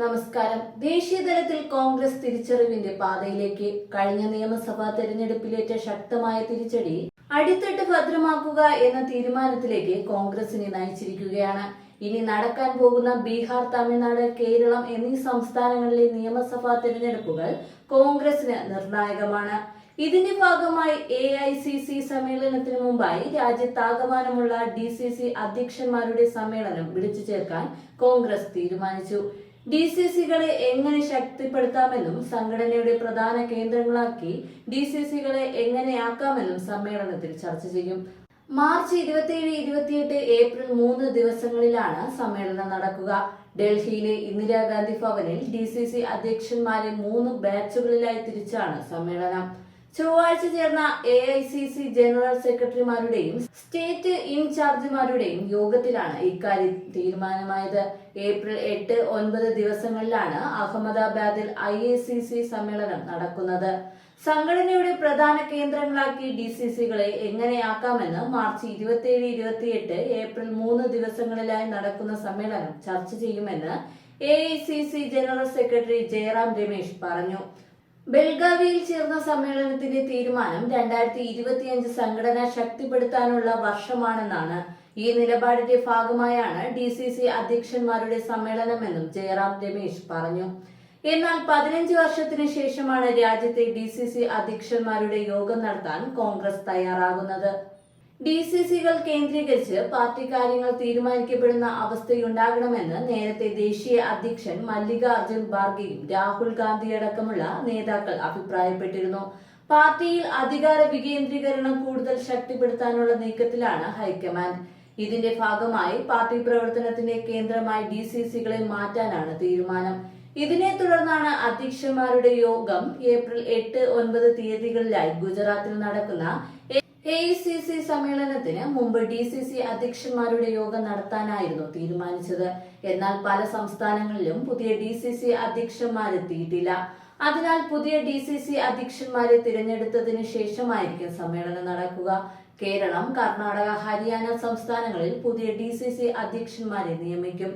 നമസ്കാരം. ദേശീയ തലത്തിൽ കോൺഗ്രസ് തിരിച്ചറിവിന്റെ പാതയിലേക്ക് കഴിഞ്ഞ നിയമസഭാ തെരഞ്ഞെടുപ്പിലേറ്റ ശക്തമായ തിരിച്ചടി അടിത്തട്ട് ഭദ്രമാക്കുക എന്ന തീരുമാനത്തിലേക്ക് കോൺഗ്രസിനെ നയിച്ചിരിക്കുകയാണ്. ഇനി നടക്കാൻ പോകുന്ന ബീഹാർ തമിഴ്നാട് കേരളം എന്നീ സംസ്ഥാനങ്ങളിലെ നിയമസഭാ തെരഞ്ഞെടുപ്പുകൾ കോൺഗ്രസിന് നിർണായകമാണ്. ഇതിന്റെ ഭാഗമായി എ ഐ സി സി സമ്മേളനത്തിന് മുമ്പായി രാജ്യത്താകമാനമുള്ള ഡി സി സി അധ്യക്ഷന്മാരുടെ സമ്മേളനം വിളിച്ചു ചേർക്കാൻ കോൺഗ്രസ് തീരുമാനിച്ചു. ഡി സി സികളെ എങ്ങനെ ശക്തിപ്പെടുത്താമെന്നും സംഘടനയുടെ പ്രധാന കേന്ദ്രങ്ങളാക്കി ഡി സി സികളെ എങ്ങനെയാക്കാമെന്നും സമ്മേളനത്തിൽ ചർച്ച ചെയ്യും. മാർച്ച് ഇരുപത്തിയേഴ് ഇരുപത്തിയെട്ട് ഏപ്രിൽ മൂന്ന് ദിവസങ്ങളിലാണ് സമ്മേളനം നടക്കുക. ഡൽഹിയിലെ ഇന്ദിരാഗാന്ധി ഭവനിൽ ഡി സി സി അധ്യക്ഷന്മാരെ മൂന്ന് ബാച്ചുകളിലായി തിരിച്ചാണ് സമ്മേളനം. ചൊവ്വാഴ്ച ചേർന്ന A I C C general സെക്രട്ടറിമാരുടെയും state ഇൻചാർജിമാരുടെയും യോഗത്തിലാണ് ഇക്കാര്യം തീരുമാനമായത്. ഏപ്രിൽ എട്ട് ഒൻപത് ദിവസങ്ങളിലാണ് അഹമ്മദാബാദിൽ ഐ എ സി സി സമ്മേളനം നടക്കുന്നത്. സംഘടനയുടെ പ്രധാന കേന്ദ്രങ്ങളാക്കി ഡി സി സികളെ എങ്ങനെയാക്കാമെന്ന് മാർച്ച് ഇരുപത്തിയേഴ് ഇരുപത്തിയെട്ട് ഏപ്രിൽ മൂന്ന് ദിവസങ്ങളിലായി നടക്കുന്ന സമ്മേളനം ചർച്ച ചെയ്യുമെന്ന് A I C C general secretary Jairam Ramesh പറഞ്ഞു. ബെൽഗാവിയിൽ ചേർന്ന സമ്മേളനത്തിന്റെ തീരുമാനം രണ്ടായിരത്തി ഇരുപത്തിയഞ്ച് സംഘടന ശക്തിപ്പെടുത്താനുള്ള വർഷമാണെന്നാണ് ഈ നിലപാടിന്റെ ഭാഗമായാണ് ഡി സി സി അധ്യക്ഷന്മാരുടെ സമ്മേളനമെന്നും ജയറാം രമേശ് പറഞ്ഞു. എന്നാൽ പതിനഞ്ച് വർഷത്തിന് ശേഷമാണ് രാജ്യത്തെ ഡി സി സി അധ്യക്ഷന്മാരുടെ യോഗം നടത്താൻ കോൺഗ്രസ് തയ്യാറാകുന്നത്. ഡി സി സികൾ കേന്ദ്രീകരിച്ച് പാർട്ടി കാര്യങ്ങൾ തീരുമാനിക്കപ്പെടുന്ന അവസ്ഥയുണ്ടാകണമെന്ന് നേരത്തെ ദേശീയ അധ്യക്ഷൻ മല്ലികാർജുൻ ഖാർഗെയും രാഹുൽ ഗാന്ധി അടക്കമുള്ള നേതാക്കൾ അഭിപ്രായപ്പെട്ടിരുന്നു. പാർട്ടിയിൽ അധികാര വികേന്ദ്രീകരണം കൂടുതൽ ശക്തിപ്പെടുത്താനുള്ള നീക്കത്തിലാണ് ഹൈക്കമാൻഡ്. ഇതിന്റെ ഭാഗമായി പാർട്ടി പ്രവർത്തനത്തിന്റെ കേന്ദ്രമായി ഡി സി സികളെ മാറ്റാനാണ് തീരുമാനം. ഇതിനെ തുടർന്നാണ് അധ്യക്ഷന്മാരുടെ യോഗം ഏപ്രിൽ എട്ട് ഒൻപത് തീയതികളിലായി ഗുജറാത്തിൽ നടക്കുന്ന എ സി സി സമ്മേളനത്തിന് മുമ്പ് ഡി സി സി അധ്യക്ഷന്മാരുടെ യോഗം നടത്താനായിരുന്നു തീരുമാനിച്ചത്. എന്നാൽ പല സംസ്ഥാനങ്ങളിലും പുതിയ ഡി സി സി അധ്യക്ഷന്മാരെത്തിയിട്ടില്ല അതിനാൽ പുതിയ ഡി സി സി അധ്യക്ഷന്മാരെ തിരഞ്ഞെടുത്തതിന് ശേഷമായിരിക്കും സമ്മേളനം നടക്കുക. കേരളം കർണാടക ഹരിയാന സംസ്ഥാനങ്ങളിൽ പുതിയ ഡി സി സി അധ്യക്ഷന്മാരെ നിയമിക്കും.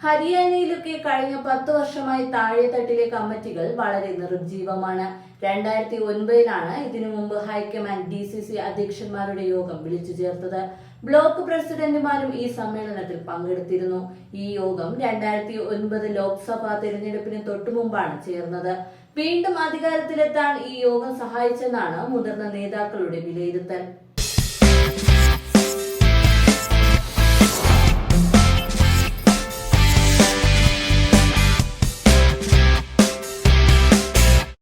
ഹരിയാനയിലൊക്കെ കഴിഞ്ഞ പത്ത് വർഷമായി താഴെ തട്ടിലെ കമ്മിറ്റികൾ വളരെ നിർജീവമാണ്. രണ്ടായിരത്തി ഒൻപതിലാണ് ഇതിനു മുമ്പ് high command D C C അധ്യക്ഷന്മാരുടെ യോഗം വിളിച്ചു ചേർത്തത്. ബ്ലോക്ക് പ്രസിഡന്റുമാരും ഈ സമ്മേളനത്തിൽ പങ്കെടുത്തിരുന്നു. ഈ യോഗം രണ്ടായിരത്തി ഒൻപത് ലോക്സഭാ തെരഞ്ഞെടുപ്പിന് തൊട്ടുമുമ്പാണ് ചേർന്നത്. വീണ്ടും അധികാരത്തിലെത്താൻ ഈ യോഗം സഹായിച്ചെന്നാണ് മുതിർന്ന നേതാക്കളുടെ വിലയിരുത്തൽ.